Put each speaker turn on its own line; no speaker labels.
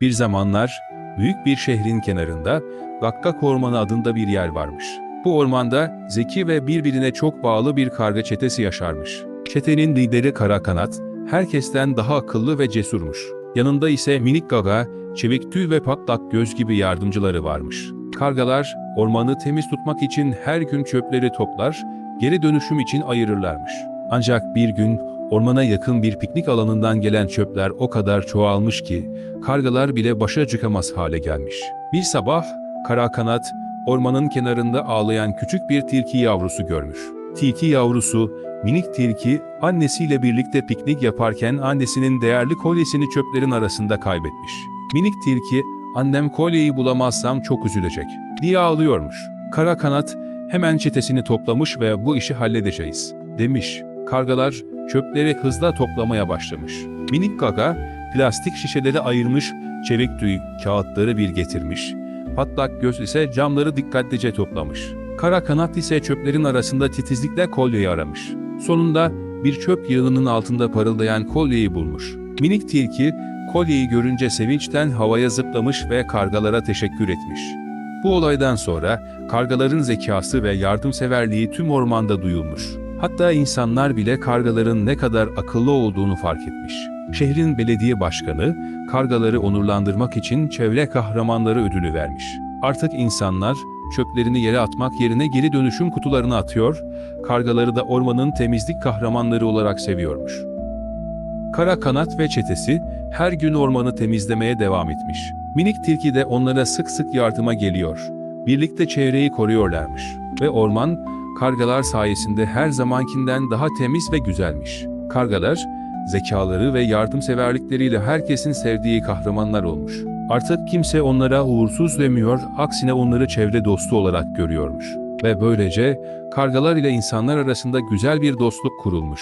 Bir zamanlar büyük bir şehrin kenarında Gakkak Ormanı adında bir yer varmış. Bu ormanda zeki ve birbirine çok bağlı bir karga çetesi yaşarmış. Çetenin lideri Kara Kanat, herkesten daha akıllı ve cesurmuş. Yanında ise Minik Gaga, Çevik Tüy ve Patlak Göz gibi yardımcıları varmış. Kargalar ormanı temiz tutmak için her gün çöpleri toplar, geri dönüşüm için ayırırlarmış. Ancak bir gün ormana yakın bir piknik alanından gelen çöpler o kadar çoğalmış ki kargalar bile başa çıkamaz hale gelmiş. Bir sabah kara kanat ormanın kenarında ağlayan küçük bir tilki yavrusu görmüş. Tilki yavrusu minik tilki annesiyle birlikte piknik yaparken annesinin değerli kolyesini çöplerin arasında kaybetmiş. Minik tilki annem kolyeyi bulamazsam çok üzülecek diye ağlıyormuş. Kara kanat hemen çetesini toplamış ve bu işi halledeceğiz demiş. Kargalar çöpleri hızla toplamaya başlamış. Minik gaga plastik şişeleri ayırmış, çevik tüy kağıtları bir getirmiş. Patlak göz ise camları dikkatlice toplamış. Kara kanat ise çöplerin arasında titizlikle kolyeyi aramış. Sonunda bir çöp yığınının altında parıldayan kolyeyi bulmuş. Minik tilki kolyeyi görünce sevinçten havaya zıplamış ve kargalara teşekkür etmiş. Bu olaydan sonra kargaların zekası ve yardımseverliği tüm ormanda duyulmuş. Hatta insanlar bile kargaların ne kadar akıllı olduğunu fark etmiş. Şehrin belediye başkanı kargaları onurlandırmak için çevre kahramanları ödülü vermiş. Artık insanlar çöplerini yere atmak yerine geri dönüşüm kutularına atıyor, kargaları da ormanın temizlik kahramanları olarak seviyormuş. Kara Kanat ve çetesi her gün ormanı temizlemeye devam etmiş. Minik tilki de onlara sık sık yardıma geliyor. Birlikte çevreyi koruyorlarmış. Ve orman, kargalar sayesinde her zamankinden daha temiz ve güzelmiş. Kargalar, zekaları ve yardımseverlikleriyle herkesin sevdiği kahramanlar olmuş. Artık kimse onlara uğursuz demiyor, aksine onları çevre dostu olarak görüyormuş. Ve böylece kargalar ile insanlar arasında güzel bir dostluk kurulmuş.